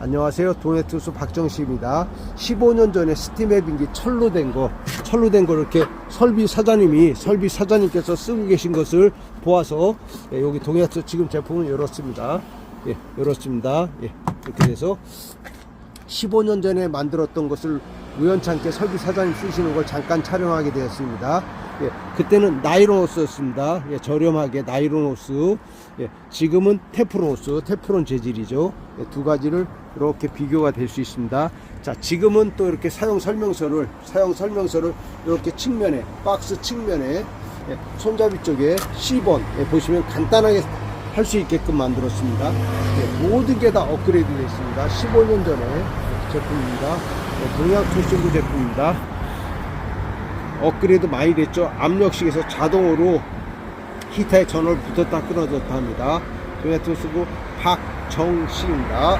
안녕하세요. 도네투스 박정식입니다. 15년 전에 스팀 앱인기 철로 된 거, 철로 된 거 이렇게 설비 사장님이, 설비 사장님께서 쓰고 계신 것을 보아서, 예, 여기 동해투 지금 제품은 이렇습니다. 예, 이렇습니다. 예, 이렇게 돼서 15년 전에 만들었던 것을 우연찮게 설비 사장님 쓰시는 걸 잠깐 촬영하게 되었습니다. 예, 그때는 나이론 호스였습니다. 예, 저렴하게 나이론 호스. 예, 지금은 테프론 호스, 테프론 재질이죠. 예, 두 가지를 이렇게 비교가 될 수 있습니다. 자, 지금은 또 이렇게 사용 설명서를 사용 설명서를 이렇게 측면에 박스 측면에 예, 손잡이 쪽에 C번 예, 보시면 간단하게 할 수 있게끔 만들었습니다. 예, 모든 게 다 업그레이드 되어 있습니다. 15년 전에 제품입니다. 예, 동양 초신구 제품입니다. 업그레이드 많이 됐죠. 압력식에서 자동으로 히터에 전원을 붙었다 끊어졌다 합니다. 동양 초신구 박정식입니다.